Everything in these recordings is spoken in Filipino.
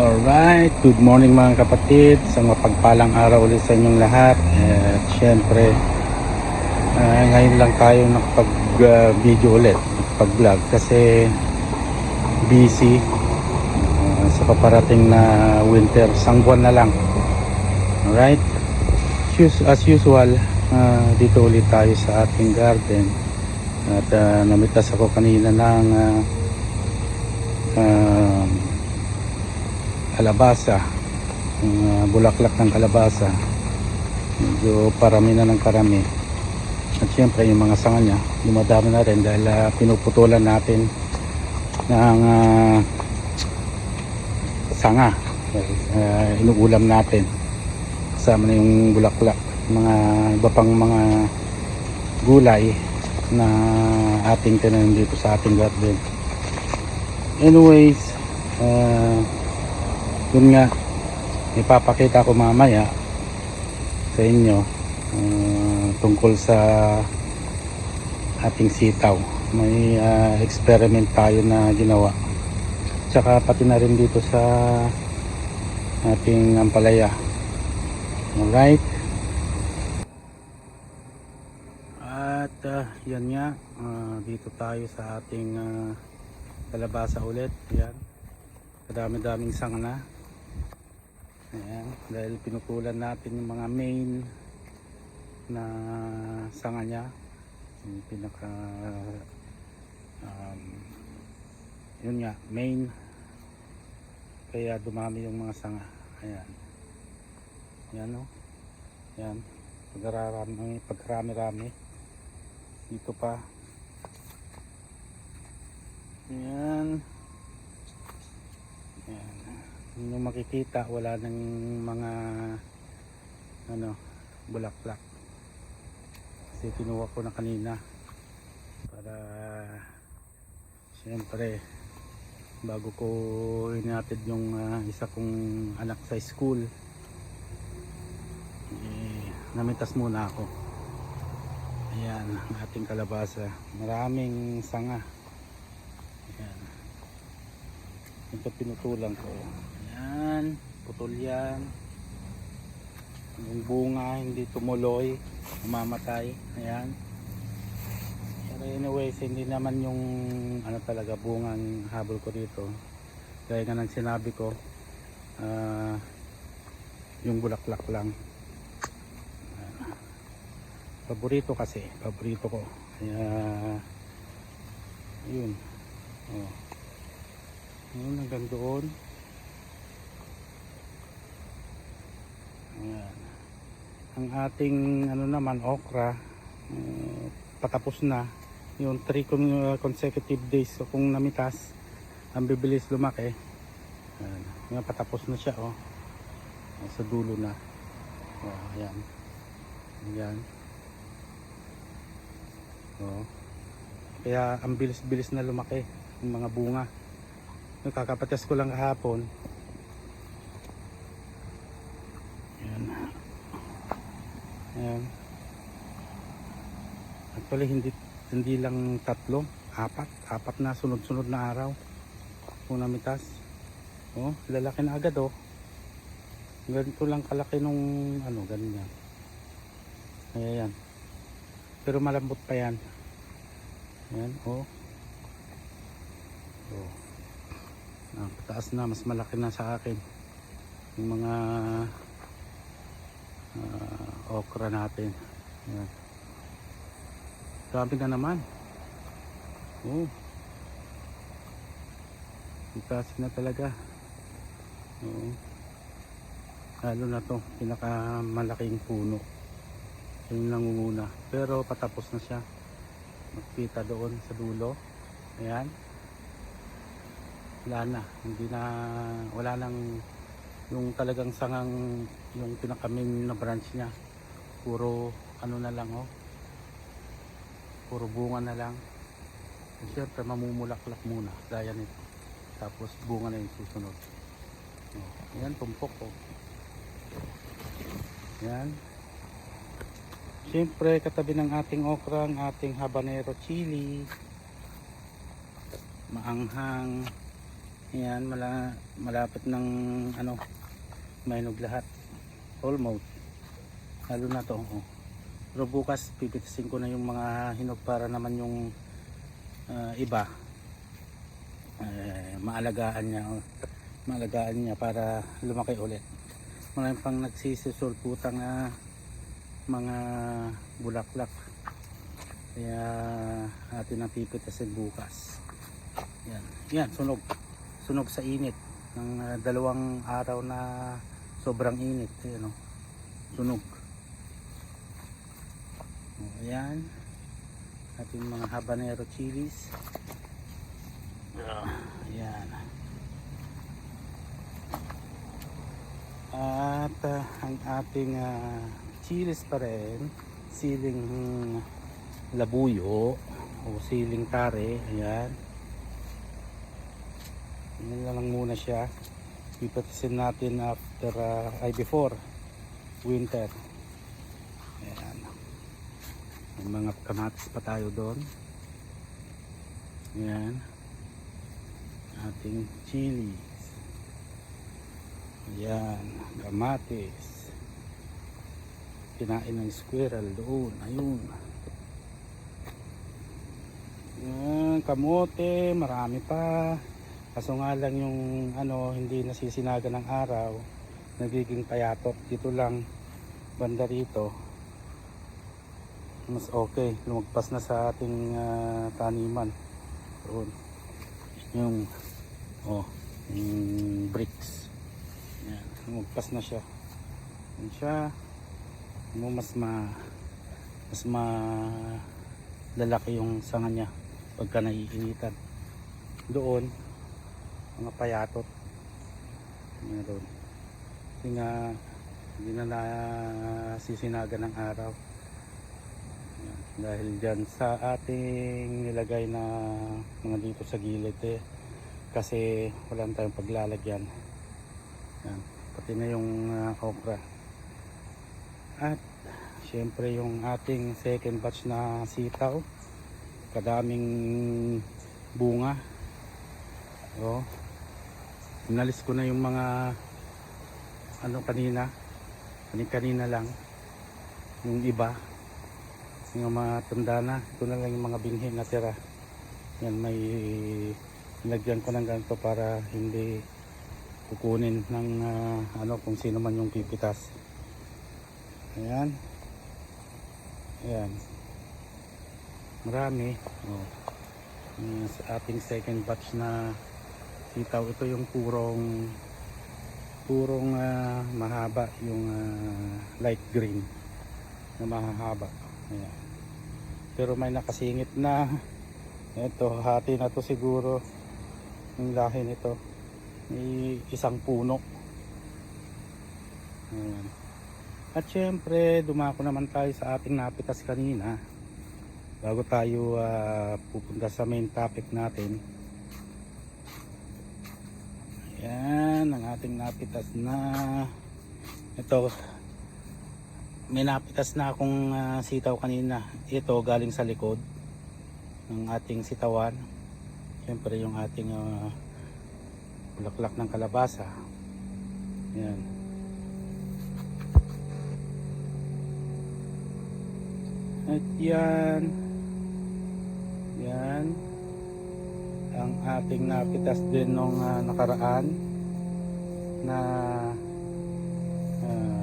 Alright, good morning mga kapatid. Sa mapagpalang araw ulit sa inyong lahat. At syempre, ah, ngayon lang tayo nakapag-video ulit, pag-vlog kasi busy ah, sa paparating na winter. Isang buwan na lang. Alright, As- usual, ah, dito ulit tayo sa ating garden. At ah, namitas ako kanina ng ah, um, kalabasa yung uh, bulaklak ng kalabasa. Medyo parami na ng karami. At syempre yung mga sanga niya dumadami na rin dahil uh, pinuputulan natin ng uh, sanga. Uh, inuulam natin. Kasama na yung bulaklak. Mga iba pang mga gulay na ating tinanim dito sa ating garden. Anyways uh, yun nga ipapakita ko mamaya sa inyo uh, tungkol sa ating sitaw. May uh, experiment tayo na ginawa. Tsaka pati na rin dito sa ating ampalaya. Alright? At uh, yan nga uh, dito tayo sa ating uh, kalabasa ulit. Yan. Kadami daming sanga na Ayan, dahil pinutulan natin yung mga main na sanga niya. Yung pinaka um, yun nga main. Kaya dumami yung mga sanga. Ayan. Yan o yan pagkarami pagkarami rami dito pa. Yan Ayan. Yun yung makikita, wala nang mga ano, bulaklak. Kasi kinuha ko na kanina para siyempre bago ko inatid yung ah, isa kong anak sa school eh, namitas muna ako ayan ang ating kalabasa maraming sanga ayan ito pinutulan ko. Ayan, putol yan. Yung bunga hindi tumuloy, umamatay. Ayan. Pero anyways, hindi naman yung ano talaga bungang habol ko dito. Gaya nga ng sinabi ko, ah, yung bulaklak lang. Paborito kasi, paborito ko. Kaya, yun. Oh. Ayun, hanggang doon. Ayan. Ang ating ano naman, okra, eh, patapos na. Yung 3 consecutive days so kung namitas, ang bibilis lumaki. Ayan. Yung patapos na siya, oh. Sa dulo na. Oh, ayan. Ayan. Oh. Kaya ang bilis-bilis na lumaki yung mga bunga. Nakakapatas ko lang kahapon. Ayan. Ayan. Actually, hindi, hindi lang tatlo. Apat. Apat na sunod-sunod na araw. Kung namitas. Oh, lalaki na agad oh. Ganito lang kalaki nung ano, ganyan. Ayan. yan. Pero malambot pa yan. Ayan, oh. Oh. Ah, pataas na, mas malaki na sa akin. Yung mga ah, okra natin. Ayan. Dami na naman. Oh. Itaas na talaga. Oo. Lalo na to, pinakamalaking puno. Yung nangunguna. Pero patapos na siya. Magkita doon sa dulo. Ayan wala na hindi na wala nang yung talagang sangang yung pinakamin na branch niya puro ano na lang oh. Puro bunga na lang. At syempre mamumulaklak muna gaya nito. Tapos bunga na yung susunod. Oh, yan tumpok oh. Yan syempre katabi ng ating okra ang ating habanero chili. Maanghang. Yan, mala, malapit ng ano, mainog lahat. Almost. Lalo na to. Oh. Pero bukas pipitisin ko na yung mga hinog para naman yung ah, iba. Eh, maalagaan niya. oh. Maalagaan niya para lumaki ulit. Marami pang nagsisisulputang na mga bulaklak. Kaya atin ang pipitisin bukas. Yan. Yan, sunog. Sunog sa init. Ng ah, dalawang araw na sobrang init. Ayan, oh. Sunog. Ayan. Ating mga habanero chilies. Ayan. At ah, ang ating ah, chilies pa rin, siling labuyo o siling kare, ayan. Yan na lang muna siya. Pipatisin natin after, ah, ay before winter. Ayan. May mga kamatis pa tayo doon. Ayan. Ating chili. Ayan. Kamatis. Kinain ng squirrel doon. Ayun. Ayan. Kamote. Marami pa. Kaso nga lang yung ano, hindi nasisinaga ng araw. Nagiging payatot. Dito lang banda rito mas okay lumagpas na sa ating ah, taniman. Doon yung oh yung bricks. Yan lumagpas na siya. Yan siya. Mo mas ma mas ma lalaki yung sanga niya pagka naiinitan. Doon mga payatot. Yan doon kasi nga hindi na nasisinaga ng araw. Dahil dyan sa ating nilagay na mga dito sa gilid eh. Kasi wala tayong paglalagyan. Yan. pati na yung ah, okra. At syempre yung ating second batch na sitaw. Kadaming bunga. Oh. Inalis ko na yung mga ano kanina. Kanina lang. Yung iba yung mga tanda na ito na lang yung mga binhi na tira. Yan may nilagyan ko ng ganito para hindi kukunin ng ah, ano kung sino man yung pipitas. Ayan. Ayan. Marami. Oh. Sa ating second batch na sitaw ito yung purong purong ah, mahaba yung ah, light green na mahahaba Pero may nakasingit na. Ito hati na to siguro. Yung lahi nito. May isang puno. Ayan. at syempre dumako naman tayo sa ating napitas kanina. Bago tayo ah, pupunta sa main topic natin. Ayan, ang ating napitas na. Ito may napitas na akong ah, sitaw kanina. Ito galing sa likod ng ating sitawan. Siyempre yung ating ah, bulaklak ng kalabasa. Yan at yan. Yan. Ang ating napitas din nung ah, nakaraan na ah,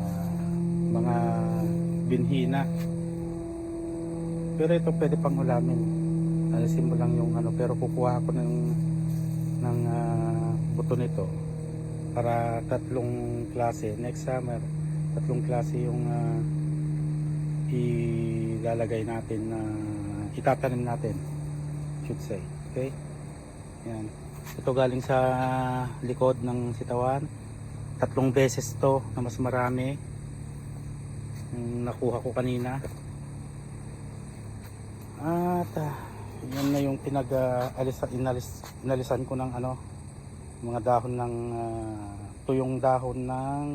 mga binhina pero ito pwede pang ulamin alisin mo lang yung ano pero kukuha ko ng ng ah, buto nito para tatlong klase next summer tatlong klase yung ah, ilalagay natin na itatanim natin should say okay yan. Ito galing sa likod ng sitawan. Tatlong beses to na mas marami. Nakuha ko kanina. At ah, yan na yung pinag ah, alis, inalis, inalisan ko ng ano mga dahon ng ah, tuyong dahon ng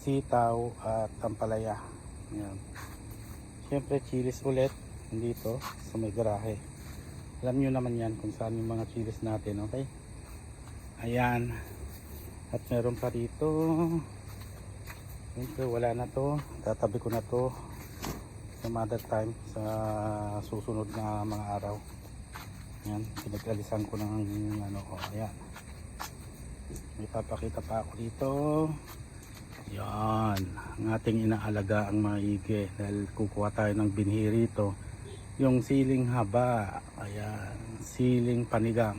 sitaw at ampalaya. Yan. Siyempre chilis ulit dito sa may garahe. Alam nyo naman yan kung saan yung mga chilis natin, okay? Ayan. At meron pa dito. Siyempre wala na to. Tatabi ko na to some other time sa susunod na mga araw. Ayan. Pinag-alisan ko ng ano ko. Ayan. May papakita pa ako dito. Yan. Ang ating inaalaga ang maigi. Dahil kukuha tayo ng binhi rito. Yung siling haba. Ayan. Siling panigang.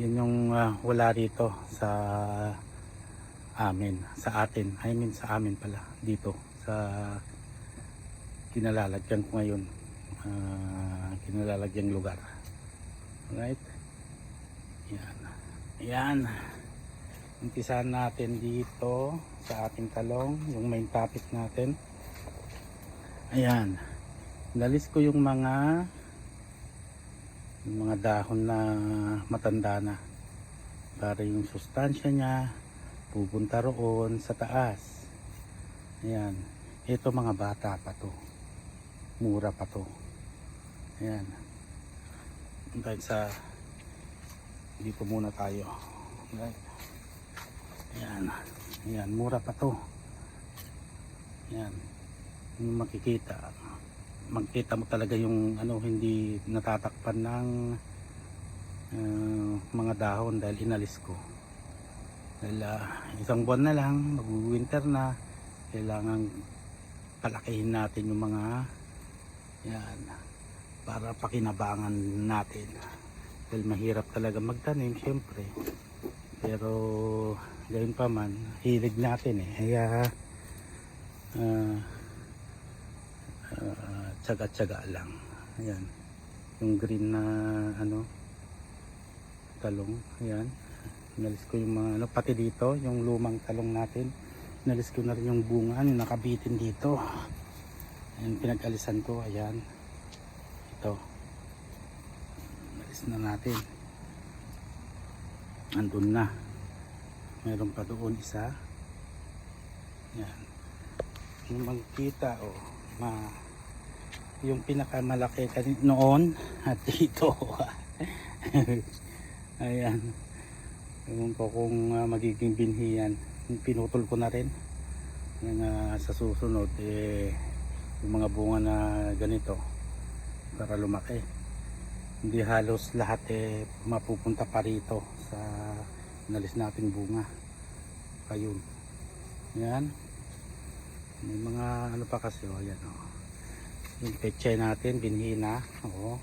Yun yung ah, wala rito sa amin. Sa atin. I mean sa amin pala. Dito. Sa kinalalagyan ko ngayon. Ah, kinalalagyan lugar. Right? Yan. Yan. Umpisahan natin dito sa ating talong, yung main topic natin. Ayan. Nalis ko yung mga yung mga dahon na matanda na para yung sustansya niya pupunta roon sa taas. Ayan. Ito mga bata pa to. Mura pa to. Ayan. Kahit sa dito muna tayo. Right. Ayan. Ayan. Mura pa to. Ayan. Yung makikita. Magkita mo talaga yung ano hindi natatakpan ng uh, mga dahon dahil inalis ko. Dahil ah, isang buwan na lang, mag-winter na. Kailangan palakihin natin yung mga yan para pakinabangan natin. Dahil mahirap talaga magtanim syempre pero gayon pa man hilig natin eh. Kaya uh, uh, tsaga-tsaga lang. Ayan. Yung green na ano talong ayan inalis ko yung mga ano pati dito yung lumang talong natin. Inalis ko na rin yung bunga yung nakabitin dito. Ayan pinag-alisan ko ayan. Ito. Inalis na natin. Andun na. Meron pa doon isa. Yan yung magkita o ma yung pinakamalaki noon at dito. Ayan ewan ko kung ah, magiging binhi yan pinutol ko na rin. Yan ah, sa susunod eh yung mga bunga na ganito para lumaki. Hindi halos lahat eh mapupunta pa rito sa nalis nating bunga. Ayun. Yan. May mga ano pa kasi oh yan oh. Yung pechay natin binhi na. Oo.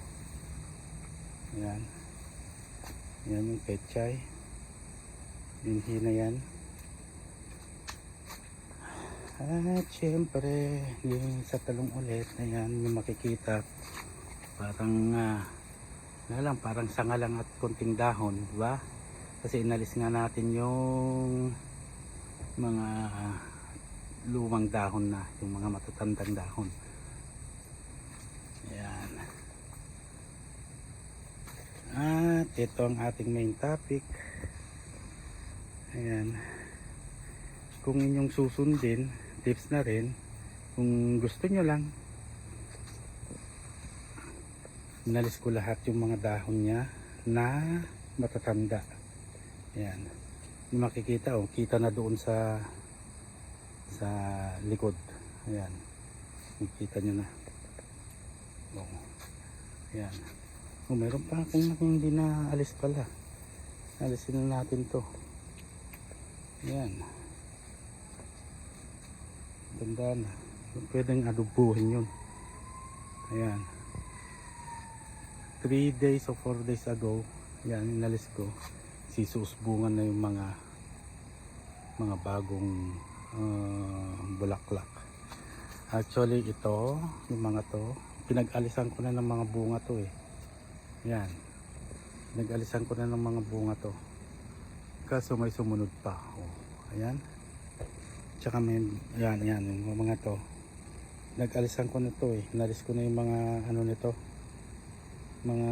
Yan yan yung pechay binhi na yan. At syempre yung sa talong ulit ayan yung makikita parang ah, nga lang parang sanga lang at konting dahon di ba? Kasi inalis nga natin yung mga lumang dahon na yung mga matatandang dahon. Ayan. At ito ang ating main topic ayan. Kung inyong susundin tips na rin. Kung gusto nyo lang inalis ko lahat yung mga dahon niya na matatanda. Ayan. Yung makikita oh kita na doon sa sa likod. Ayan. Makikita nyo na. Oh. Ayan. Oh meron pa akong hindi na alis pala. Alisin na natin to ayan ganda na. Pwedeng adubuhin yun. Ayan. 3 days or 4 days ago yan inalis ko. Sisusbungan na yung mga mga bagong uh, bulaklak. Actually ito yung mga to pinag-alisan ko na ng mga bunga to eh. Yan. Pinag-alisan ko na ng mga bunga to kaso may sumunod pa oh, ayan. Tsaka may ayan ayan yung mga to. Nag-alisan ko na to eh. Inalis ko na yung mga ano nito. Mga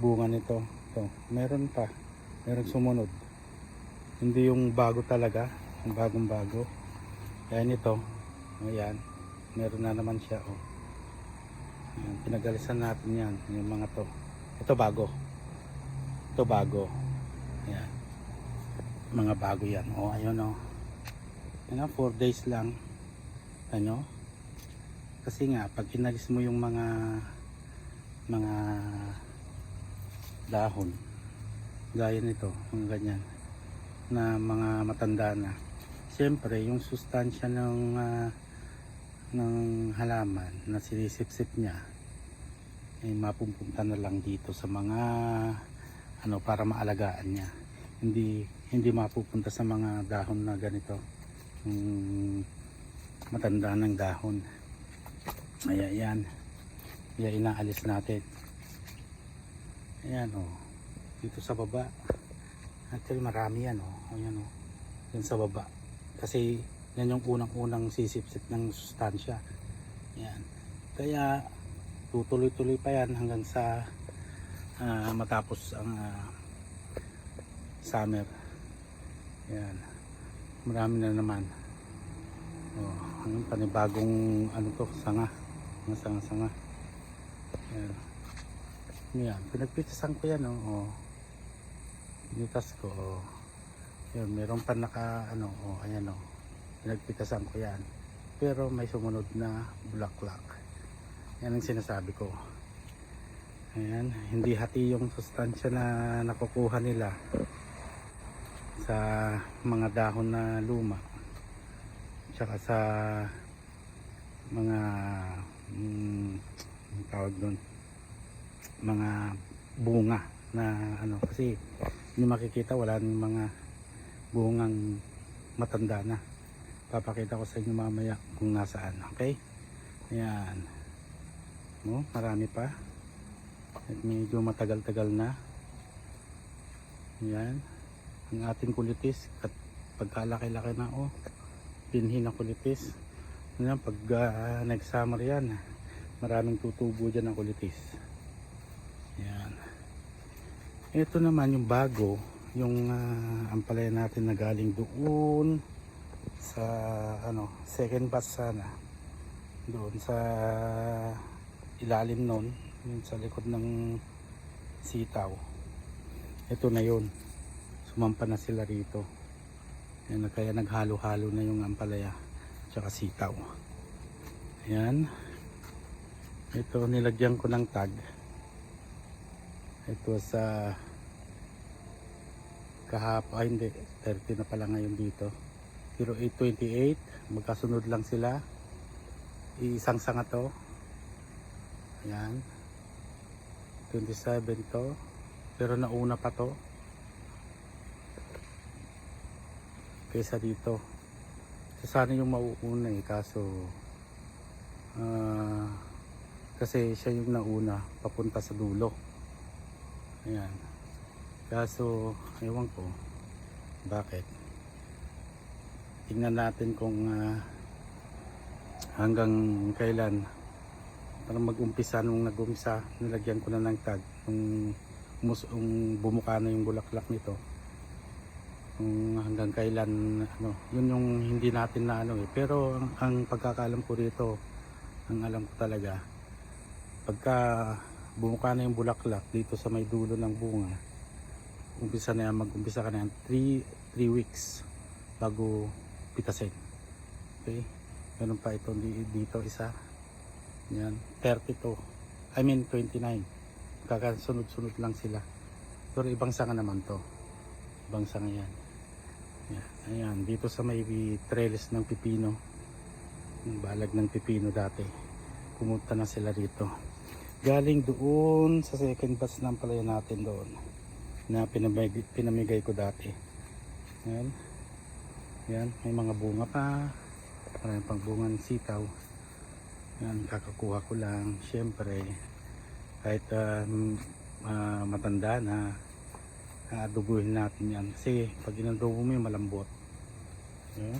bunga nito. To meron pa. Meron sumunod. Hindi yung bago talaga. Yung bagong bago. Kaya nito ayan. Meron na naman siya oh. ayan, pinagalisan natin yan yung mga to. Ito bago. Ito bago. Yan. Mga bago yan. O, ayun o. Yan 4 days lang. Ano? Kasi nga, pag inalis mo yung mga mga dahon, gaya nito, mga ganyan, na mga matanda na. Siyempre, yung sustansya ng ah, ng halaman na sinisip-sip niya ay mapupunta na lang dito sa mga ano para maalagaan niya. Hindi hindi mapupunta sa mga dahon na ganito. Yung matanda ng dahon. Kaya yan. Kaya inaalis natin. Ayan o. Dito sa baba. Actually marami yan o. Ayan o. Yan sa baba. Kasi yan yung unang-unang sisipsip ng sustansya. Yan. Kaya tutuloy-tuloy pa yan hanggang sa ah, matapos ang ah, summer. Yan. Marami na naman. Oh, ang panibagong ano to, sanga. Mga sanga-sanga. Yan. Yan. Pinagpitasan ko yan, oh. oh. Pinitas ko, oh. Yan, meron pa naka, ano, oh, ayan, oh. Pinagpitasan ko yan. Pero may sumunod na bulaklak. Yan ang sinasabi ko. Ayan, hindi hati yung sustansya na nakukuha nila sa mga dahon na luma. Tsaka sa mga mm, tawag doon mga bunga na ano. Kasi hindi makikita wala nang mga bungang matanda na. Papakita ko sa inyo mamaya kung nasaan okay? Ayan. No, marami pa at medyo matagal-tagal na. Yan ang ating kulitis at pagkalaki-laki na oh. Pinhi na kulitis. Yan, pag uh, nag-summer yan maraming tutubo dyan ng kulitis. Yan ito naman yung bago yung uh, ampalaya natin na galing doon sa ano second batch sana. Doon sa ilalim nun yun sa likod ng sitaw. Ito na yun. Sumampa na sila rito. Yan, kaya naghalo-halo na yung ampalaya tsaka sitaw. Ayan. Ito nilagyan ko ng tag. Ito sa kahap ay hindi. 30 na pala ngayon dito. 0828 magkasunod lang sila. Isang sanga to. Ayan 27 to. Pero nauna pa to. Kaysa dito. So, sana yung mauuna eh kaso ah, kasi siya yung nauna papunta sa dulo. Ayan. Kaso ewan ko bakit? Tingnan natin kung ah, hanggang kailan para mag-umpisa nung nag-umpisa nilagyan ko na ng tag nung um, bumuka na yung bulaklak nito. Kung hanggang kailan ano yun yung hindi natin na ano eh. Pero ang, ang pagkakalam ko rito ang alam ko talaga pagka bumuka na yung bulaklak dito sa may dulo ng bunga umpisa na yan mag-umpisa ka na yan 3 3 weeks bago pitasin. Okay? Meron pa ito di- dito isa. Yan, 32. I mean 29. Kakasunod-sunod lang sila. Pero ibang sanga naman to. Ibang sanga yan. Yan. Ayan, dito sa may trellis ng pipino. Yung balag ng pipino dati. Pumunta na sila dito. Galing doon sa second batch ng palaya natin doon. Na pinamigay, pinamigay ko dati. Yan. Yan, may mga bunga pa maraming pang bunga ng sitaw yan kakakuha ko lang. Syempre kahit ah, m- ah, matanda na adubuhin natin yan. Kasi pag inadubo mo yung malambot. Yan.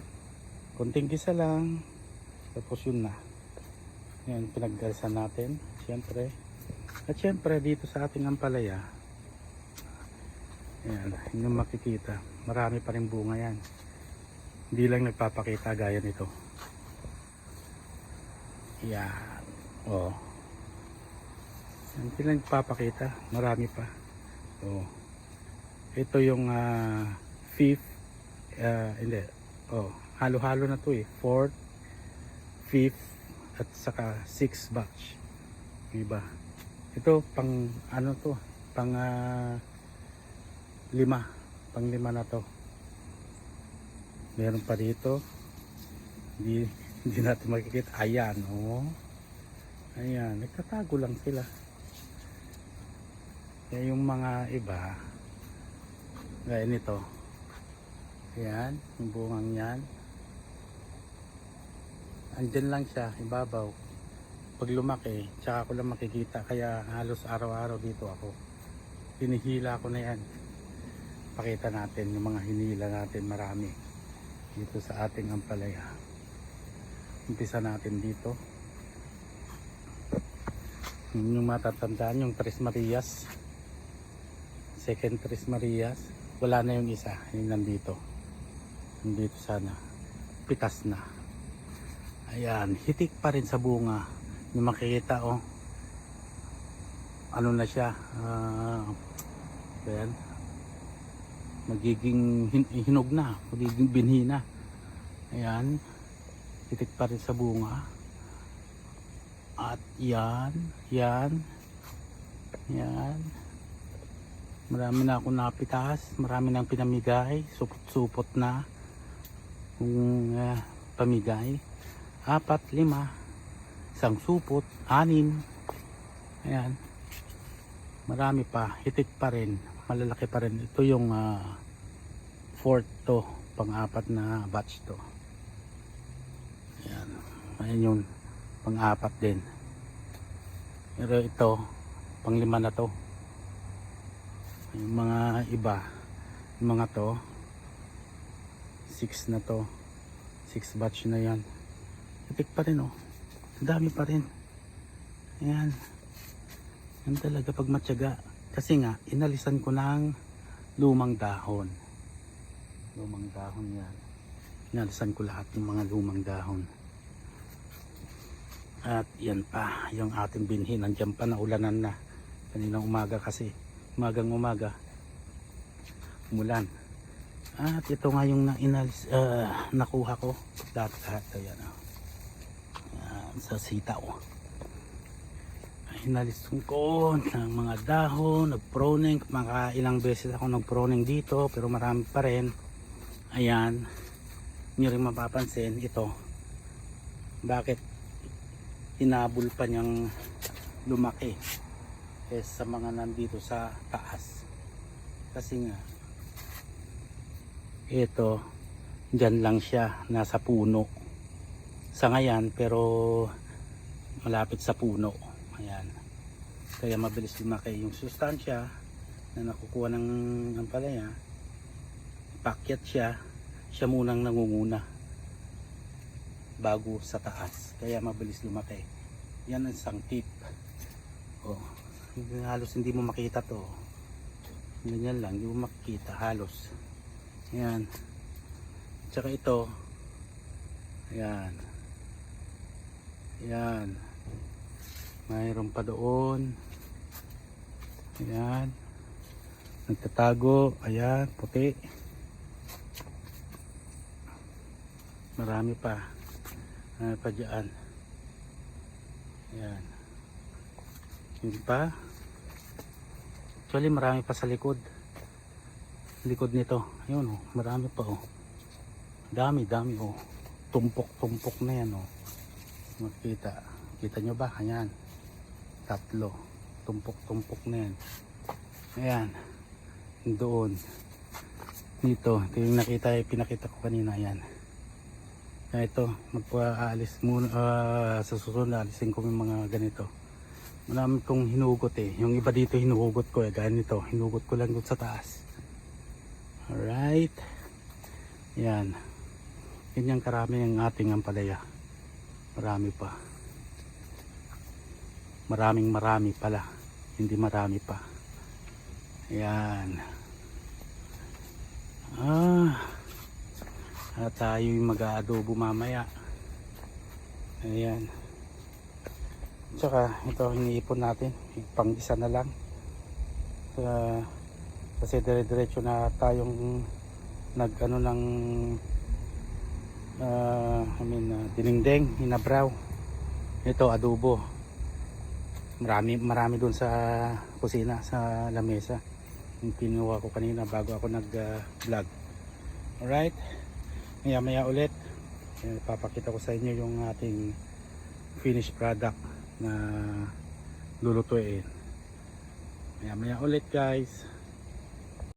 konting kisa lang. Tapos yun na. Yan pinagdalsan natin. Syempre at syempre dito sa ating ampalaya yan yun yung makikita. Marami pa rin bunga yan. Hindi lang nagpapakita gaya nito. Yan. Oh. Hindi lang nagpapakita. Marami pa. Oh. Ito yung ah, fifth, ah, hindi, oh, halo-halo na to eh. Fourth, fifth, at saka sixth batch. Iba. Ito, pang, ano to, pang ah, lima. Pang lima na to. Meron pa dito. Hindi, hindi natin makikita. Ayan, oh. Ayan, nagtatago lang sila. Kaya yung mga iba, gaya nito. Ayan, yung bungang yan. Andyan lang siya, ibabaw. Pag lumaki, tsaka ko lang makikita. Kaya halos araw-araw dito ako. Hinihila ko na yan. Pakita natin yung mga hinila natin marami. Dito sa ating ampalaya. Umpisa natin dito. Yun yung matatandaan, yung Tres Marias. Second Tres Marias. Wala na yung isa. Yung nandito. Nandito sana. Pitas na. Ayan. Hitik pa rin sa bunga. Yung makikita, oh. Ano na siya. Ah, ayan. Magiging hin- hinog na. Magiging binhi na. Ayan. Hitik pa rin sa bunga. At yan, yan, yan. Marami na akong napitas, marami nang pinamigay, supot-supot na. Kung ah, pamigay. Apat, lima, isang supot, anim. Ayan. Marami pa, hitik pa rin, malalaki pa rin. Ito yung ah, fourth to, pang-apat na batch to. Ayan. Ayan yung pang-apat din. Pero ito, pang-lima na to. Yung mga iba, yung mga to, six na to. Six batch na yan. Itik pa rin oh. Ang dami pa rin. Ayan. Yan talaga pag matyaga. Kasi nga, inalisan ko ng lumang dahon. Lumang dahon yan. Inalisan ko lahat ng mga lumang dahon. At yan pa, yung ating binhi. Nandiyan pa na ulanan na. Kaninang umaga kasi. Umagang umaga. Umulan. At ito nga yung na inalis, ah, nakuha ko. Lahat lahat. Ayan, oh. Ayan, sa sitaw. Inalis ko ng mga dahon, nag-proning. Mga ilang beses ako nag-proning dito. Pero marami pa rin. Ayan. Nyo rin mapapansin. Ito. Bakit hinabol pa niyang lumaki kaysa sa mga nandito sa taas? Kasi nga ito dyan lang siya nasa puno. Sa ngayon pero malapit sa puno. Ayan. Kaya mabilis lumaki yung sustansya na nakukuha ng ampalaya pakyat siya siya munang nangunguna bago sa taas kaya mabilis lumaki. Yan ang isang tip oh, halos hindi mo makita to. Ganyan lang hindi mo makikita halos. Yan tsaka ito. Yan yan mayroon pa doon. Yan nagtatago. Ayan puti marami pa ano pa dyan. Yan. Yun pa. Actually marami pa sa likod. Likod nito. Ayun oh. Marami pa oh. Dami dami oh. Tumpok tumpok na yan oh. Makita kita nyo ba? Ayan. Tatlo. Tumpok tumpok na yan. Ayan. Doon. Dito. Ito yung nakita pinakita ko kanina. Yan kaya ito, magpa-aalis muna ah, sa susunod, alisin ko yung mga ganito. Marami kong hinugot eh. Yung iba dito hinugot ko eh, ganito. Hinugot ko lang doon sa taas. Alright. Yan. Yan yung karami ang ating ampalaya. Marami pa. Maraming marami pala. Hindi marami pa. Yan. Ah. At tayo yung mag-aadobo mamaya. Ayan. Tsaka ito iniipon natin. Pang isa na lang. Sa Kasi dire-diretso na tayong nag ano ng ah, I mean uh, dinengdeng, hinabraw. Ito adobo. Marami marami doon sa kusina, sa lamesa. Yung kinuha ko kanina bago ako nag-vlog. Alright. Maya maya ulit. Eh, papakita ko sa inyo yung ating finished product na lulutuin. Maya maya ulit guys.